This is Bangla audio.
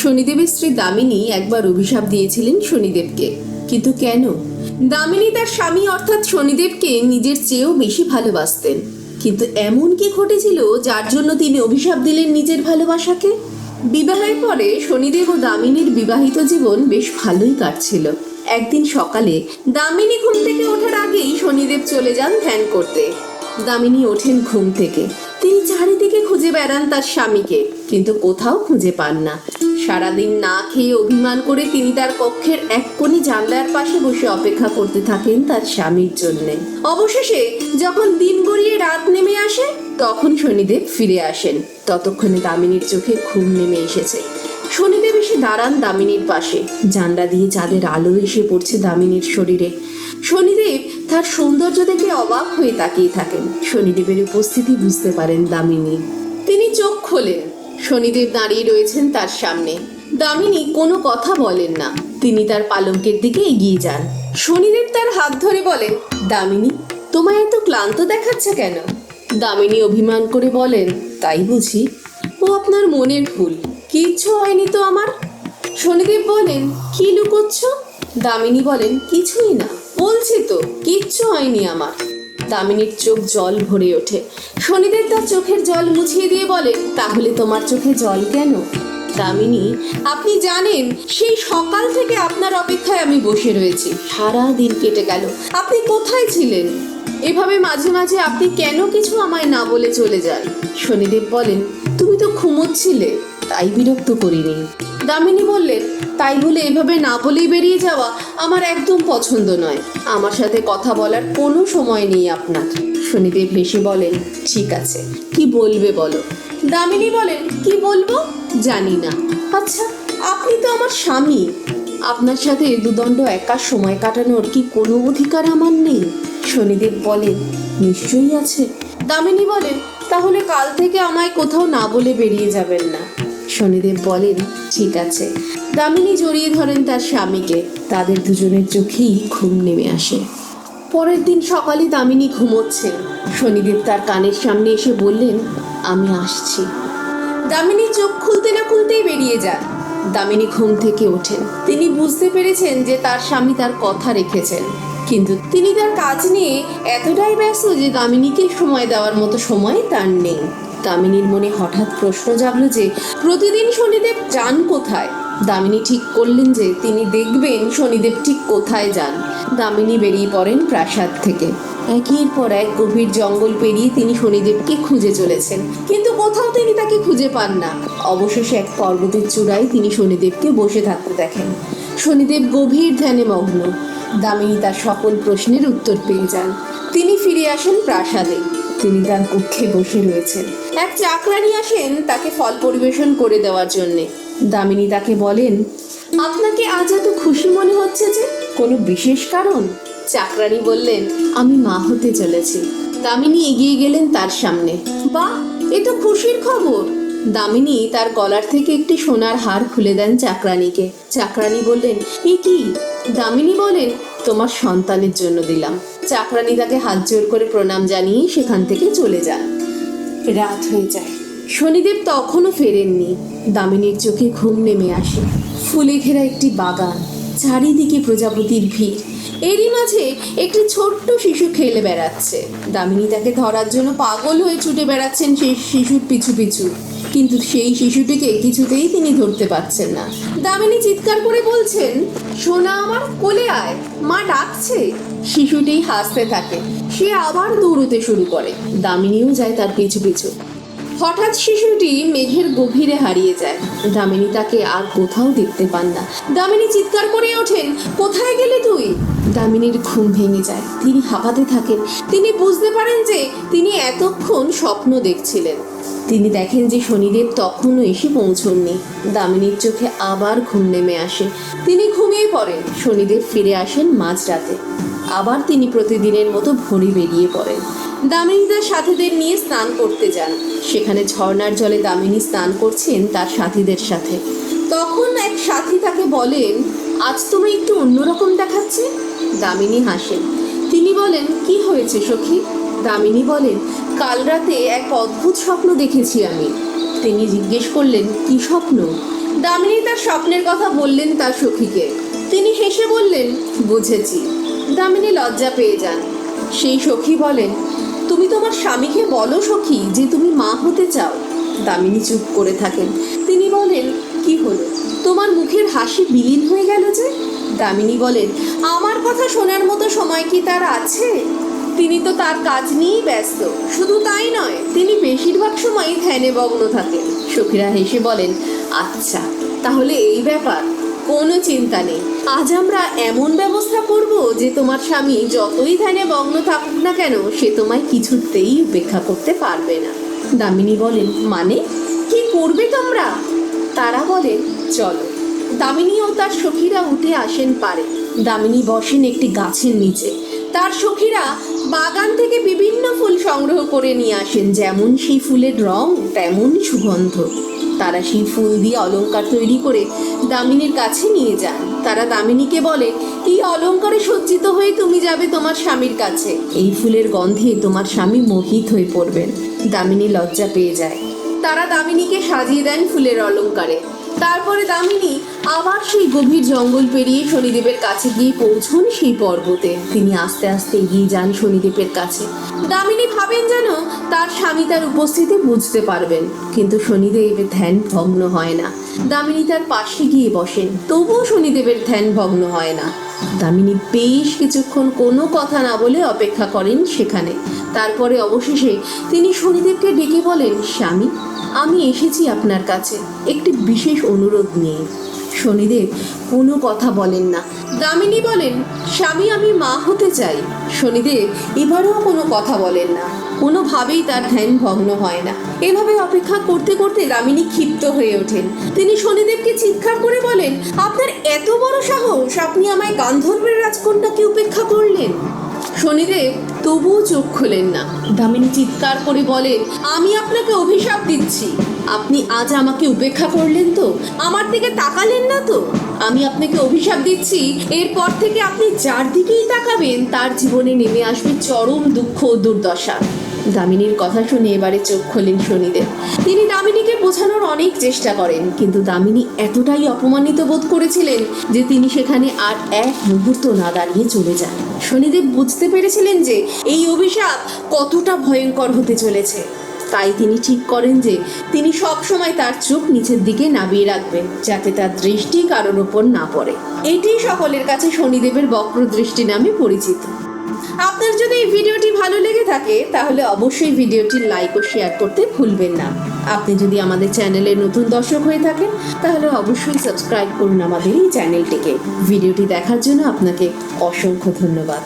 শনিদেবের স্ত্রী দামিনী একবার অভিশাপ দিয়েছিলেন শনিদেবকে। কিন্তু কেন? দামিনী তার স্বামী অর্থাৎ শনিদেবকে নিজের চেয়েও বেশি ভালোবাসতেন। কিন্তু এমন কি ঘটেছিল যার জন্য তিনি অভিশাপ দিলেন নিজের ভালোবাসাকে? বিবাহের পরে শনিদেব ও দামিনীর বিবাহিত জীবন বেশ ভালোই কাটছিল। একদিন সকালে দামিনী ঘুম থেকে ওঠার আগেই শনিদেব চলে যান ধ্যান করতে। দামিনী ওঠেন ঘুম থেকে। তিনি চারিদিকে খুঁজে বেড়ান তার স্বামীকে, কিন্তু কোথাও খুঁজে পান না। সারাদিন না খেয়ে অভিমান করে তিনি তার কক্ষের এক কোণে জানলার পাশে বসে অপেক্ষা করতে থাকেন তার স্বামীর জন্য। অবশেষে যখন দিন গড়িয়ে রাত নেমে আসে, তখন শনিদেব ফিরে আসেন। ততক্ষণে দামিনীর চোখে ঘুম নেমে এসেছে। শনিদেব এসে দাঁড়ান দামিনীর পাশে। জানলা দিয়ে চাঁদের আলো এসে পড়ছে দামিনীর শরীরে। শনিদেব তার সৌন্দর্য দেখে অবাক হয়ে তাকিয়ে থাকেন। শনিদেবের উপস্থিতি বুঝতে পারেন দামিনী। তিনি চোখ খোলেন। শনিদেব দাঁড়িয়ে রয়েছেন তার সামনে। দামিনী কোনো কথা বলেন না। তিনি তার পালঙ্কের দিকে এগিয়ে যান। শনিদেব তার হাত ধরে বলেন দামিনী, তোমায় এত ক্লান্ত দেখাচ্ছে কেন? দামিনী অভিমান করে বলেন, তাই বুঝি, ও আপনার মনের ভুল। কিচ্ছু হয়নি তো আমার? শনিদেব বলেন, কি লুকোচ্ছ? দামিনী বলেন, কিছুই না। বলছি তো, কিচ্ছু হয়নি আমার। দামিনীর চোখ জল ভরে ওঠে। শনিদেব তার চোখের জল মুছিয়ে দিয়ে বলে, তাহলে তোমার চোখে জল কেন? দামিনী, আপনি জানেন, সেই সকাল থেকে আপনার অপেক্ষায় আমি বসে রয়েছি। সারা দিন কেটে গেল। আপনি কোথায় ছিলেন? এভাবে মাঝে মাঝে আপনি কেন কিছু আমায় না বলে চলে যান? শনিদেব বলেন, তুমি তো ঘুমোচ্ছিলে, তাই বিরক্ত করিনি। দামিনী বললেন তাই বলে এভাবে না বলেই বেরিয়ে যাওয়া আমার একদম পছন্দ নয়। আমার সাথে কথা বলার কোনো সময় নেই আপনার। শনিদেব হেসে বলেন ঠিক আছে, কি বলবে বলো। দামিনী বলেন কি বলব? জানি না। আচ্ছা আপনি তো আমার স্বামী। আপনার সাথে দুদণ্ড একা সময় কাটানোর কি কোনো অধিকার আমার নেই? শনিদেব বলেন নিশ্চয়ই আছে। দামিনী বলেন তাহলে কাল থেকে আমায় কোথাও না বলে বেরিয়ে যাবেন না। শনিদেব বলেন, ঠিক আছে। দামিনী জড়িয়ে ধরেন তার স্বামীকে। তাদের দুজনের চোখেই ঘুম নেমে আসে। পরের দিন সকালে দামিনী ঘুমোচ্ছেন শনিদেব তার কানের সামনে এসে বললেন, আমি আসছি। দামিনী চোখ খুলতে না খুলতেই বেরিয়ে যান। দামিনী ঘুম থেকে ওঠেন। তিনি বুঝতে পেরেছেন যে তার স্বামী তার কথা রেখেছেন। কিন্তু তিনি তার কাজ নিয়ে এতটাই ব্যস্ত যে দামিনীকে সময় দেওয়ার মতো সময় তার নেই। দামিনীর মনে হঠাৎ প্রশ্ন জাগলো যে, প্রতিদিন শনিদেব যান কোথায়? দামিনী ঠিক করলেন যে, তিনি দেখবেন শনিদেব ঠিক কোথায় যান। দামিনী বেরিয়ে পড়েন প্রাসাদ থেকে। একের পর এক গভীর জঙ্গল পেরিয়ে তিনি শনিদেবকে খুঁজে চলেছেন। কিন্তু কোথাও তিনি তাকে খুঁজে পান না। অবশেষে এক পর্বতের চূড়ায় তিনি শনিদেবকে বসে থাকতে দেখেন। শনিদেব গভীর ধ্যানে মগ্ন। দামিনী তার সকল প্রশ্নের উত্তর পেয়ে যান। তিনি ফিরে আসেন প্রাসাদে। তিনি তার কক্ষে বসে রয়েছেন। এক চাকরানি আসেন তাকে ফল পরিবেশন করে দেওয়ার জন্যে। দামিনী তাকে বলেন, আপনাকে আজ এত খুশি মনে হচ্ছে যে কোনো বিশেষ কারণ? চাকরানি বললেন, আমি মা হতে চলেছি। দামিনী এগিয়ে গেলেন তার সামনে। বা এ তো খুশির খবর! দামিনী তার গলার থেকে একটি সোনার হার খুলে দেন চাকরানিকে। চাকরানি বললেন, এ কি? দামিনী বলেন, তোমার সন্তানের জন্য দিলাম। চাকরানি তাকে হাত জোর করে প্রণাম জানিয়ে সেখান থেকে চলে যান। রাত হয়ে যায়। শনিদেব তখনও ফেরেননি। দামিনীর চোখে ঘুম নেমে আসে। ফুলে ঘেরা একটি বাগান, চারিদিকে প্রজাপতির ভিড়। এরই মাঝে একটি ছোট্ট শিশু খেলে বেড়াচ্ছে। দামিনী তাকে ধরার জন্য পাগল হয়ে ছুটে বেড়াচ্ছেন সেই শিশুর পিছু পিছু। কিন্তু সেই শিশুটিকে কিছুতেই তিনি ধরতে পারছেন না। দামিনী চিৎকার করে বলছেন, সোনা আমার, কোলে আয়, মা ডাকছে। শিশুটি হাসতে থাকে, সে আবার দৌড়তে শুরু করে। দামিনীও যায় তার পিছু পিছু। হঠাৎ শিশুটি মেঘের গভীরে হারিয়ে যায়। দামিনী তাকে আর কোথাও দেখতে পান না। দামিনী চিৎকার করে ওঠেন, কোথায় গেলে তুই? দামিনীর ঘুম ভেঙে যায়। তিনি হাঁপাতে থাকেন। তিনি বুঝতে পারেন যে তিনি এতক্ষণ স্বপ্ন দেখছিলেন। তিনি দেখেন যে শনিদেব তখনও এসে পৌঁছননি। দামিনীর চোখে আবার ঘুম নেমে আসে। তিনি ঘুমিয়ে পড়েন। শনিদেব ফিরে আসেন মাঝরাতে। আবার তিনি প্রতিদিনের মতো ভরি বেরিয়ে পড়েন। দামিনী তার সাথীদের নিয়ে স্নান করতে যান। সেখানে ঝর্ণার জলে দামিনী স্নান করছেন তার সাথীদের সাথে। তখন এক সাথী তাকে বলেন আজ তুমি একটু অন্যরকম দেখাচ্ছে? দামিনী হাসেন তিনি বলেন, কি হয়েছে সখী? দামিনী বলেন, কাল রাতে এক অদ্ভুত স্বপ্ন দেখেছি আমি। তিনি জিজ্ঞেস করলেন, কি স্বপ্ন? দামিনী তার স্বপ্নের কথা বললেন তার সখীকে। তিনি হেসে বললেন, বুঝেছি। দামিনী লজ্জা পেয়ে যান। সেই সখী বলেন, তুমি তোমার স্বামীকে বলো সখী যে তুমি মা হতে চাও। দামিনী চুপ করে থাকেন। তিনি বলেন কি হলো? তোমার মুখের হাসি বিলীন হয়ে গেল যে? দামিনী বলেন, আমার কথা শোনার মতো সময় কি তার আছে? তিনি তো তার কাজ নিয়েই ব্যস্ত। শুধু তাই নয়, তিনি বেশিরভাগ সময়ই ধ্যানে মগ্ন থাকেন। সখীরা হেসে বলেন আচ্ছা তাহলে এই ব্যাপার। কোনো চিন্তা নেই। আজ আমরা এমন ব্যবস্থা করব যে তোমার স্বামী যতই ধ্যানে মগ্ন থাকুক না কেন, সে তোমায় কিছুতেই উপেক্ষা করতে পারবে না। দামিনী বলেন মানে? কি করবে তোমরা? তারা বলেন চলো। দামিনী ও তার সখীরা উঠে আসেন পারে। দামিনী বসেন একটি গাছের নিচে। তার সখীরা বাগান থেকে বিভিন্ন ফুল সংগ্রহ করে নিয়ে আসেন। যেমন সেই ফুলের রং, তেমন সুগন্ধ। তারা সেই ফুল দিয়ে অলংকার তৈরি করে দামিনীর কাছে নিয়ে যান। তারা দামিনীকে বলে এই অলংকারে সজ্জিত হয়ে তুমি যাবে তোমার স্বামীর কাছে। এই ফুলের গন্ধে তোমার স্বামী মোহিত হয়ে পড়বেন। দামিনী লজ্জা পেয়ে যায়। তারা দামিনীকে সাজিয়ে দেন ফুলের অলংকারে তারপরে দামিনী আবার সেই গভীর জঙ্গল পেরিয়ে শনিদেবের কাছে গিয়ে পৌঁছন সেই পর্বতে। তিনি আস্তে আস্তে এগিয়ে যান শনিদেবের কাছে। দামিনী ভাবেন যেন তার স্বামী তার উপস্থিতি বুঝতে পারবেন, কিন্তু শনিদেবের ধ্যান ভগ্ন হয় না। দামিনী তার পাশে গিয়ে বসেন, তবুও শনিদেবের ধ্যান ভগ্ন হয় না। দামিনী বেশ কিছুক্ষণ কোনো কথা না বলে অপেক্ষা করেন সেখানে। তারপরে অবশেষে তিনি শনিদেবকে ডেকে বলেন, স্বামী, আমি এসেছি আপনার কাছে। একটি বিশেষ অনুরোধ নিয়ে। শনিদেব কোনো কথা বলেন না। দামিনী বলেন, স্বামী, আমি মা হতে চাই। শনিদেব এবারেও কোনো কথা বলেন না। কোনোভাবেই তার ধ্যান ভগ্ন হয় না। এভাবে অপেক্ষা করতে করতে দামিনী ক্ষিপ্ত হয়ে ওঠেন। তিনি শনিদেবকে চিৎকার করে বলেন, আপনার এত বড় সাহস, আপনি আমায় গান্ধর্বের রাজকন্যাকে উপেক্ষা করলেন? শনিদেব তবুও চোখ খোলেন না। দামিনী চিৎকার করে বলেন, আমি আপনাকে অভিশাপ দিচ্ছি। আপনি আজ আমাকে উপেক্ষা করলেন তো? আমার দিকে তাকালেন না তো? আমি আপনাকে অভিশাপ দিচ্ছি। এরপর থেকে আপনি যার দিকেই তাকাবেন, তার জীবনে নেমে আসবে চরম দুঃখ ও দুর্দশা। দামিনীর কথা শুনে এবারে চোখ খোলেন শনিদেব। তিনি দামিনীকে বোঝানোর অনেক চেষ্টা করেন, কিন্তু দামিনী এতটাই অপমানিত বোধ করেছিলেন যে তিনি সেখানে আর এক মুহূর্ত না দাঁড়িয়ে চলে যান। শনিদেব বুঝতে পেরেছিলেন যে এই অভিশাপ কতটা ভয়ঙ্কর হতে চলেছে। তাই তিনি ঠিক করেন যে তিনি সব সময় তার চোখ নিচের দিকে নামিয়ে রাখবেন, যাতে তার দৃষ্টি কারোর ওপর না পড়ে। এটি সকলের কাছে শনিদেবের বক্র দৃষ্টি নামে পরিচিত। আপনার যদি এই ভিডিওটি ভালো লেগে থাকে, তাহলে অবশ্যই ভিডিওটি লাইক ও শেয়ার করতে ভুলবেন না। আপনি যদি আমাদের চ্যানেলে নতুন দর্শক হয়ে থাকেন, তাহলে অবশ্যই সাবস্ক্রাইব করুন আমাদের এই চ্যানেলটিকে। ভিডিওটি দেখার জন্য আপনাকে অসংখ্য ধন্যবাদ।